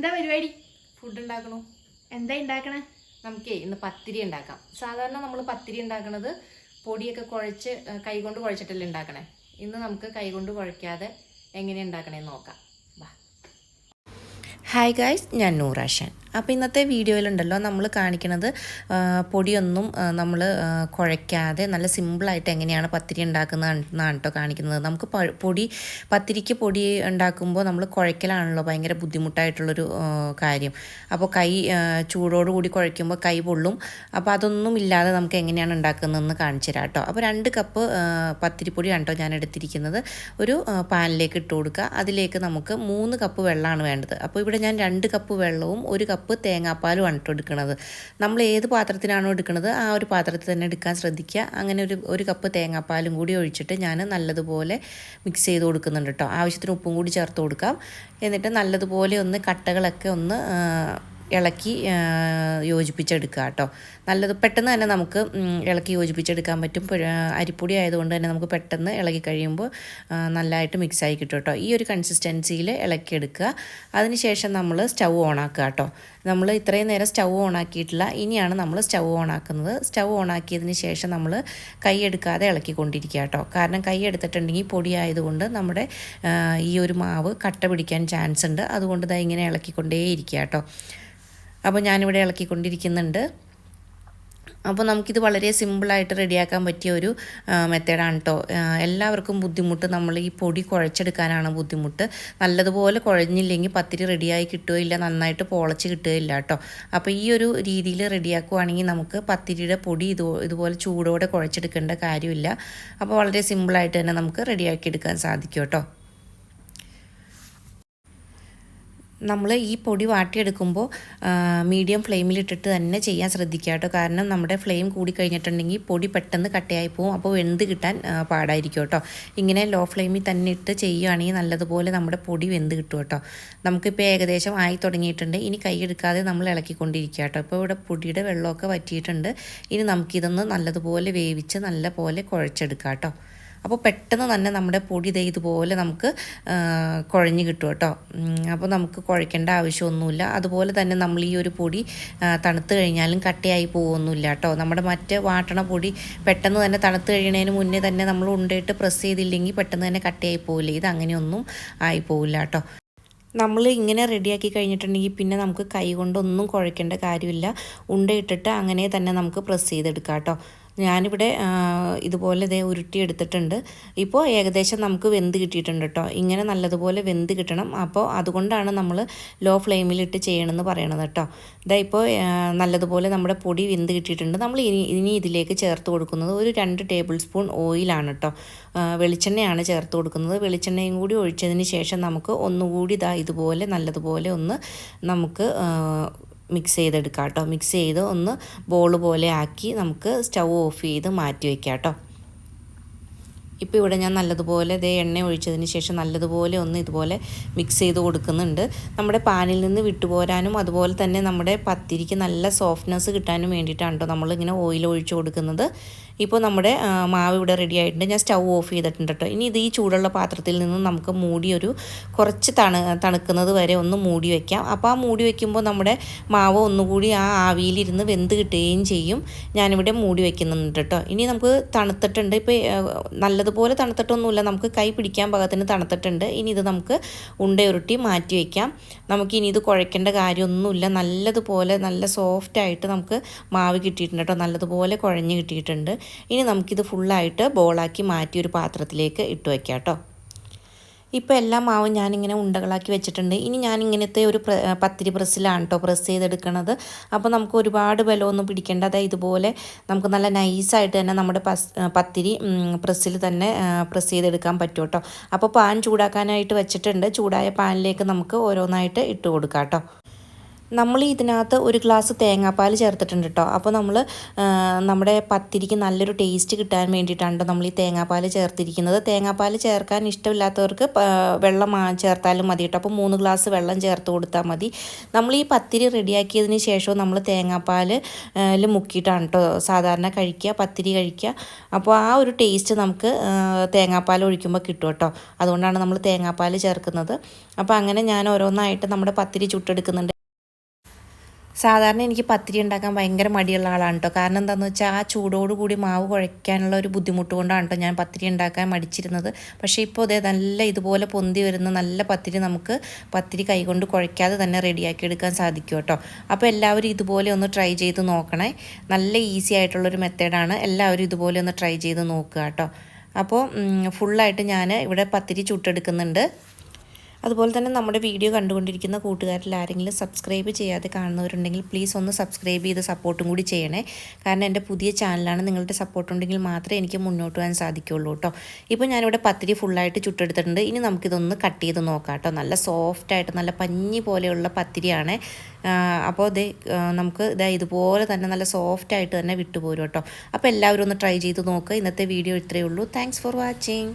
എന്താ പരിപാടി? ഫുഡ് ഉണ്ടാക്കണു? എന്താ ഉണ്ടാക്കണേ നമുക്കേ ഇന്ന് പത്തിരി ഉണ്ടാക്കാം സാധാരണ നമ്മൾ പത്തിരി ഉണ്ടാക്കണത് പൊടിയൊക്കെ കുഴച്ച് കൈകൊണ്ട് കുഴച്ചിട്ടല്ലേ ഉണ്ടാക്കണേ ഇന്ന് നമുക്ക് കൈകൊണ്ട് കുഴക്കാതെ എങ്ങനെ ഉണ്ടാക്കണേന്ന് നോക്കാം. ഹായ് ഗായ്സ് ഞാൻ നൂറാഷൻ അപ്പോൾ ഇന്നത്തെ വീഡിയോയിലുണ്ടല്ലോ നമ്മൾ കാണിക്കുന്നത് പൊടിയൊന്നും നമ്മൾ കുഴയ്ക്കാതെ നല്ല സിമ്പിളായിട്ട് എങ്ങനെയാണ് പത്തിരി ഉണ്ടാക്കുന്നത് എന്നാണ് കേട്ടോ കാണിക്കുന്നത്. നമുക്ക് പൊടി പത്തിരിക്ക് പൊടി ഉണ്ടാക്കുമ്പോൾ നമ്മൾ കുഴയ്ക്കലാണല്ലോ ഭയങ്കര ബുദ്ധിമുട്ടായിട്ടുള്ളൊരു കാര്യം. അപ്പോൾ കൈ ചൂടോട് കൂടി കുഴയ്ക്കുമ്പോൾ കൈ പൊള്ളും. അപ്പോൾ അതൊന്നും ഇല്ലാതെ നമുക്ക് എങ്ങനെയാണ് ഉണ്ടാക്കുന്നതെന്ന് കാണിച്ചു തരാം കേട്ടോ. അപ്പോൾ രണ്ട് കപ്പ് പത്തിരിപ്പൊടിയാണ് കേട്ടോ ഞാൻ എടുത്തിരിക്കുന്നത്. ഒരു പാനിലേക്ക് ഇട്ട് കൊടുക്കുക. അതിലേക്ക് നമുക്ക് മൂന്ന് കപ്പ് വെള്ളമാണ് വേണ്ടത്. അപ്പോൾ ഇവിടെ ഞാൻ രണ്ട് കപ്പ് വെള്ളവും ഒരു കപ്പ് തേങ്ങാപ്പാലും കേട്ടോ എടുക്കുന്നത് നമ്മൾ ഏത് പാത്രത്തിനാണോ എടുക്കുന്നത് ആ ഒരു പാത്രത്തിൽ തന്നെ എടുക്കാൻ ശ്രദ്ധിക്കുക. അങ്ങനെ ഒരു ഒരു കപ്പ് തേങ്ങാപ്പാലും കൂടി ഒഴിച്ചിട്ട് ഞാൻ നല്ലതുപോലെ മിക്സ് ചെയ്ത് കൊടുക്കുന്നുണ്ട് കേട്ടോ ആവശ്യത്തിന് ഉപ്പും കൂടി ചേർത്ത് കൊടുക്കാം. എന്നിട്ട് നല്ലതുപോലെ ഒന്ന് കട്ടകളൊക്കെ ഒന്ന് ഇളക്കി യോജിപ്പിച്ചെടുക്കുക കേട്ടോ. നല്ലത് പെട്ടെന്ന് തന്നെ നമുക്ക് ഇളക്കി യോജിപ്പിച്ചെടുക്കാൻ പറ്റും. അരിപ്പൊടി ആയതുകൊണ്ട് തന്നെ നമുക്ക് പെട്ടെന്ന് ഇളകി കഴിയുമ്പോൾ നല്ലതായിട്ട് മിക്സ് ആയി കിട്ടും കേട്ടോ. ഈ ഒരു കൺസിസ്റ്റൻസിയിൽ ഇളക്കിയെടുക്കുക. അതിനുശേഷം നമ്മൾ സ്റ്റൗ ഓണാക്കുക കേട്ടോ. നമ്മൾ ഇത്രയും നേരം സ്റ്റൗ ഓണാക്കിയിട്ടില്ല. ഇനിയാണ് നമ്മൾ സ്റ്റൗ ഓണാക്കുന്നത്. സ്റ്റൗ ഓണാക്കിയതിന് ശേഷം നമ്മൾ കൈ എടുക്കാതെ ഇളക്കിക്കൊണ്ടിരിക്കുക കേട്ടോ. കാരണം കൈ എടുത്തിട്ടുണ്ടെങ്കിൽ പൊടിയായതുകൊണ്ട് നമ്മുടെ ഈ ഒരു മാവ് കട്ട പിടിക്കാൻ ചാൻസ് ഉണ്ട്. അതുകൊണ്ട് ദാ ഇങ്ങനെ ഇളക്കിക്കൊണ്ടേയിരിക്കുക കേട്ടോ. അപ്പോൾ ഞാനിവിടെ ഇളക്കിക്കൊണ്ടിരിക്കുന്നുണ്ട്. അപ്പോൾ നമുക്കിത് വളരെ സിമ്പിളായിട്ട് റെഡിയാക്കാൻ പറ്റിയ ഒരു മെത്തേഡാണ് കേട്ടോ എല്ലാവർക്കും ബുദ്ധിമുട്ട് നമ്മൾ ഈ പൊടി കുഴച്ചെടുക്കാനാണ് ബുദ്ധിമുട്ട്. നല്ലതുപോലെ കുഴഞ്ഞില്ലെങ്കിൽ പത്തിരി റെഡിയായി കിട്ടുകയില്ല നന്നായിട്ട് പൊളച്ച് കിട്ടുകയില്ല കേട്ടോ അപ്പോൾ ഈ ഒരു രീതിയിൽ റെഡിയാക്കുവാണെങ്കിൽ നമുക്ക് പത്തിരിയുടെ പൊടി ഇത് ഇതുപോലെ ചൂടോടെ കുഴച്ചെടുക്കേണ്ട കാര്യമില്ല. അപ്പോൾ വളരെ സിമ്പിളായിട്ട് തന്നെ നമുക്ക് റെഡിയാക്കി എടുക്കാൻ സാധിക്കും കേട്ടോ നമ്മൾ ഈ പൊടി വാട്ടിയെടുക്കുമ്പോൾ മീഡിയം ഫ്ലെയിമിലിട്ടിട്ട് തന്നെ ചെയ്യാൻ ശ്രദ്ധിക്കുക കേട്ടോ. കാരണം നമ്മുടെ ഫ്ലെയിം കൂടി കഴിഞ്ഞിട്ടുണ്ടെങ്കിൽ പൊടി പെട്ടെന്ന് കട്ടയായി പോകും അപ്പോൾ വെന്ത് കിട്ടാൻ പാടായിരിക്കും കേട്ടോ. ഇങ്ങനെ ലോ ഫ്ലെയിമിൽ തന്നെ ഇട്ട് ചെയ്യുകയാണെങ്കിൽ നല്ലതുപോലെ നമ്മുടെ പൊടി വെന്ത് കിട്ടും കേട്ടോ. നമുക്കിപ്പോൾ ഏകദേശം ആയി തുടങ്ങിയിട്ടുണ്ട്. ഇനി കൈ എടുക്കാതെ നമ്മൾ ഇളക്കിക്കൊണ്ടിരിക്കുക കേട്ടോ. ഇപ്പോൾ ഇവിടെ പൊടിയുടെ വെള്ളമൊക്കെ വറ്റിയിട്ടുണ്ട്. ഇനി നമുക്കിതൊന്ന് നല്ലതുപോലെ വേവിച്ച് നല്ലപോലെ കുഴച്ചെടുക്കാം കേട്ടോ. അപ്പോൾ പെട്ടെന്ന് തന്നെ നമ്മുടെ പൊടി ദേ ഇതുപോലെ നമുക്ക് കുഴഞ്ഞു കിട്ടും കേട്ടോ. അപ്പോൾ നമുക്ക് കുഴയ്ക്കേണ്ട ആവശ്യമൊന്നുമില്ല. അതുപോലെ തന്നെ നമ്മൾ ഈ ഒരു പൊടി തണുത്ത് കഴിഞ്ഞാലും കട്ടിയായി പോകുമൊന്നുമില്ല കേട്ടോ. നമ്മുടെ മറ്റ് വാട്ടണ പൊടി പെട്ടെന്ന് തന്നെ തണുത്ത് കഴിയണതിന് മുന്നേ തന്നെ നമ്മൾ ഉണ്ടയിട്ട് പ്രസ് ചെയ്തില്ലെങ്കിൽ പെട്ടെന്ന് തന്നെ കട്ടിയായി പോകില്ല ഇത് അങ്ങനെയൊന്നും ആയി പോകില്ല കേട്ടോ. നമ്മൾ ഇങ്ങനെ റെഡിയാക്കി കഴിഞ്ഞിട്ടുണ്ടെങ്കിൽ പിന്നെ നമുക്ക് കൈ കൊണ്ടൊന്നും കുഴയ്ക്കേണ്ട കാര്യമില്ല. ഉണ്ടയിട്ടിട്ട് അങ്ങനെ തന്നെ നമുക്ക് പ്രസ് ചെയ്തെടുക്കാം കേട്ടോ. ഞാനിവിടെ ഇതുപോലെ ഇതേ ഉരുട്ടിയെടുത്തിട്ടുണ്ട് ഇപ്പോൾ ഏകദേശം നമുക്ക് വെന്ത് കിട്ടിയിട്ടുണ്ട് കേട്ടോ ഇങ്ങനെ നല്ലതുപോലെ വെന്ത് കിട്ടണം. അപ്പോൾ അതുകൊണ്ടാണ് നമ്മൾ ലോ ഫ്ലെയിമിലിട്ട് ചെയ്യണമെന്ന് പറയണത് കേട്ടോ ഇതാ ഇപ്പോൾ നല്ലതുപോലെ നമ്മുടെ പൊടി വെന്ത് കിട്ടിയിട്ടുണ്ട്. നമ്മൾ ഇനി ഇനി ഇതിലേക്ക് ചേർത്ത് കൊടുക്കുന്നത് ഒരു രണ്ട് ടേബിൾ സ്പൂൺ ഓയിലാണ് കേട്ടോ വെളിച്ചെണ്ണയാണ് ചേർത്ത് കൊടുക്കുന്നത്. വെളിച്ചെണ്ണയും കൂടി ഒഴിച്ചതിന് ശേഷം നമുക്ക് ഒന്നുകൂടി ഇതാ ഇതുപോലെ നല്ലതുപോലെ ഒന്ന് നമുക്ക് മിക്സ് ചെയ്തെടുക്കാം കേട്ടോ. മിക്സ് ചെയ്ത് ഒന്ന് ബോൾ പോലെ ആക്കി നമുക്ക് സ്റ്റൗ ഓഫ് ചെയ്ത് മാറ്റി വയ്ക്കാം കേട്ടോ. ഇപ്പോൾ ഇവിടെ ഞാൻ നല്ലതുപോലെ ഇതേ എണ്ണ ഒഴിച്ചതിന് ശേഷം നല്ലതുപോലെ ഒന്ന് ഇതുപോലെ മിക്സ് ചെയ്ത് കൊടുക്കുന്നുണ്ട്. നമ്മുടെ പാനിൽ നിന്ന് വിട്ടുപോരാനും അതുപോലെ തന്നെ നമ്മുടെ പത്തിരിക്ക് നല്ല സോഫ്റ്റ്നെസ് കിട്ടാനും വേണ്ടിയിട്ടാണ് കേട്ടോ നമ്മളിങ്ങനെ ഓയിൽ ഒഴിച്ച് കൊടുക്കുന്നത്. ഇപ്പോൾ നമ്മുടെ മാവ് ഇവിടെ റെഡി ആയിട്ടുണ്ട്. ഞാൻ സ്റ്റൗ ഓഫ് ചെയ്തിട്ടുണ്ട് കേട്ടോ ഇനി ഇത് ഈ ചൂടുള്ള പാത്രത്തിൽ നിന്ന് നമുക്ക് മൂടി ഒരു കുറച്ച് തണു തണുക്കുന്നത് വരെ ഒന്ന് മൂടി വയ്ക്കാം അപ്പോൾ ആ മൂടി വയ്ക്കുമ്പോൾ നമ്മുടെ മാവ് ഒന്നുകൂടി ആ ആവിയിലിരുന്ന് വെന്ത് കിട്ടുകയും ചെയ്യും. ഞാനിവിടെ മൂടി വയ്ക്കുന്നുണ്ട് കേട്ടോ ഇനി നമുക്ക് തണുത്തിട്ടുണ്ട്. ഇപ്പോൾ നല്ലതുപോലെ തണുത്തിട്ടൊന്നുമില്ല. നമുക്ക് കൈ പിടിക്കാൻ പാകത്തിന് തണുത്തിട്ടുണ്ട്. ഇനി ഇത് നമുക്ക് ഉണ്ടയുരുട്ടി മാറ്റി വയ്ക്കാം നമുക്ക് ഇനി ഇത് കുഴക്കേണ്ട കാര്യമൊന്നുമില്ല. നല്ലതുപോലെ നല്ല സോഫ്റ്റായിട്ട് നമുക്ക് മാവ് കിട്ടിയിട്ടുണ്ട് കേട്ടോ നല്ലതുപോലെ കുഴഞ്ഞ് കിട്ടിയിട്ടുണ്ട്. ഇനി നമുക്കിത് ഫുള്ളായിട്ട് ബോളാക്കി മാറ്റി ഒരു പാത്രത്തിലേക്ക് ഇട്ട് വയ്ക്കാം കേട്ടോ. ഇപ്പോൾ എല്ലാ മാവും ഞാനിങ്ങനെ ഉണ്ടകളാക്കി വെച്ചിട്ടുണ്ട്. ഇനി ഞാൻ ഇങ്ങനത്തെ ഒരു പത്തിരി പ്രസ്സിലാണ് കേട്ടോ പ്രസ് ചെയ്തെടുക്കണത്. അപ്പോൾ നമുക്ക് ഒരുപാട് ബലമൊന്നും പിടിക്കേണ്ട. അതായത് ഇതുപോലെ നമുക്ക് നല്ല നൈസായിട്ട് തന്നെ നമ്മുടെ പത്തിരി പ്രസ്സിൽ തന്നെ പ്രസ് ചെയ്തെടുക്കാൻ പറ്റും കേട്ടോ അപ്പോൾ പാൻ ചൂടാക്കാനായിട്ട് വെച്ചിട്ടുണ്ട്. ചൂടായ പാനിലേക്ക് നമുക്ക് ഓരോന്നായിട്ട് ഇട്ട് കൊടുക്കാം കേട്ടോ നമ്മൾ ഇതിനകത്ത് ഒരു ഗ്ലാസ് തേങ്ങാപ്പാൽ ചേർത്തിട്ടുണ്ട് കേട്ടോ അപ്പോൾ നമ്മൾ നമ്മുടെ പത്തിരിക്ക് നല്ലൊരു ടേസ്റ്റ് കിട്ടാൻ വേണ്ടിയിട്ടാണ് നമ്മൾ ഈ തേങ്ങാപ്പാൽ ചേർത്തിരിക്കുന്നത്. തേങ്ങാപ്പാൽ ചേർക്കാൻ ഇഷ്ടമില്ലാത്തവർക്ക് വെള്ളം ചേർത്താലും മതി കേട്ടോ അപ്പോൾ മൂന്ന് ഗ്ലാസ് വെള്ളം ചേർത്ത് കൊടുത്താൽ മതി. നമ്മൾ ഈ പത്തിരി റെഡിയാക്കിയതിന് ശേഷവും നമ്മൾ തേങ്ങാപ്പാൽ മുക്കിയിട്ടാണ് കേട്ടോ സാധാരണ കഴിക്കുക പത്തിരി കഴിക്കുക. അപ്പോൾ ആ ഒരു ടേസ്റ്റ് നമുക്ക് തേങ്ങാപ്പാൽ ഒഴിക്കുമ്പോൾ കിട്ടും കേട്ടോ അതുകൊണ്ടാണ് നമ്മൾ തേങ്ങാപ്പാൽ ചേർക്കുന്നത്. അപ്പോൾ അങ്ങനെ ഞാൻ ഓരോന്നായിട്ട് നമ്മുടെ പത്തിരി ചുട്ടെടുക്കുന്നുണ്ട്. സാധാരണ എനിക്ക് പത്തിരി ഉണ്ടാക്കാൻ ഭയങ്കര മടിയുള്ള ആളാണ് കേട്ടോ കാരണം എന്താണെന്ന് വെച്ചാൽ ആ ചൂടോട് കൂടി മാവ് കുഴയ്ക്കാനുള്ള ഒരു ബുദ്ധിമുട്ട് കൊണ്ടാണ് കേട്ടോ ഞാൻ പത്തിരി ഉണ്ടാക്കാൻ മടിച്ചിരുന്നത്. പക്ഷേ ഇപ്പോൾ അതേ നല്ല ഇതുപോലെ പൊന്തി വരുന്ന നല്ല പത്തിരി നമുക്ക് പത്തിരി കൈകൊണ്ട് കുഴയ്ക്കാതെ തന്നെ റെഡിയാക്കി എടുക്കാൻ സാധിക്കും കേട്ടോ അപ്പോൾ എല്ലാവരും ഇതുപോലെ ഒന്ന് ട്രൈ ചെയ്ത് നോക്കണേ. നല്ല ഈസി ആയിട്ടുള്ളൊരു മെത്തേഡാണ് എല്ലാവരും ഇതുപോലെ ഒന്ന് ട്രൈ ചെയ്ത് നോക്കുക കേട്ടോ അപ്പോൾ ഫുള്ളായിട്ട് ഞാൻ ഇവിടെ പത്തിരി ചുട്ടെടുക്കുന്നുണ്ട്. അതുപോലെ തന്നെ നമ്മുടെ വീഡിയോ കണ്ടുകൊണ്ടിരിക്കുന്ന കൂട്ടുകാരിൽ ആരെങ്കിലും സബ്സ്ക്രൈബ് ചെയ്യാതെ കാണുന്നവരുണ്ടെങ്കിൽ പ്ലീസ് ഒന്ന് സബ്സ്ക്രൈബ് ചെയ്ത് സപ്പോർട്ടും കൂടി ചെയ്യണേ. കാരണം എന്റെ പുതിയ ചാനലാണ് നിങ്ങളുടെ സപ്പോർട്ട് ഉണ്ടെങ്കിൽ മാത്രമേ എനിക്ക് മുന്നോട്ട് പോകാൻ സാധിക്കുള്ളൂ കേട്ടോ ഇപ്പോൾ ഞാനിവിടെ പത്തിരി ഫുള്ളായിട്ട് ചുട്ടെടുത്തിട്ടുണ്ട്. ഇനി നമുക്കിതൊന്ന് കട്ട് ചെയ്ത് നോക്കാം കേട്ടോ നല്ല സോഫ്റ്റായിട്ട് നല്ല പഞ്ഞി പോലെയുള്ള പത്തിരിയാണ്. അപ്പോൾ ഇത് നമുക്ക് ഇതാ ഇതുപോലെ തന്നെ നല്ല സോഫ്റ്റായിട്ട് തന്നെ വിട്ടുപോരും കേട്ടോ അപ്പോൾ എല്ലാവരും ഒന്ന് ട്രൈ ചെയ്ത് നോക്കുക ഇന്നത്തെ വീഡിയോ ഇത്രയേ ഉള്ളൂ. Thanks for watching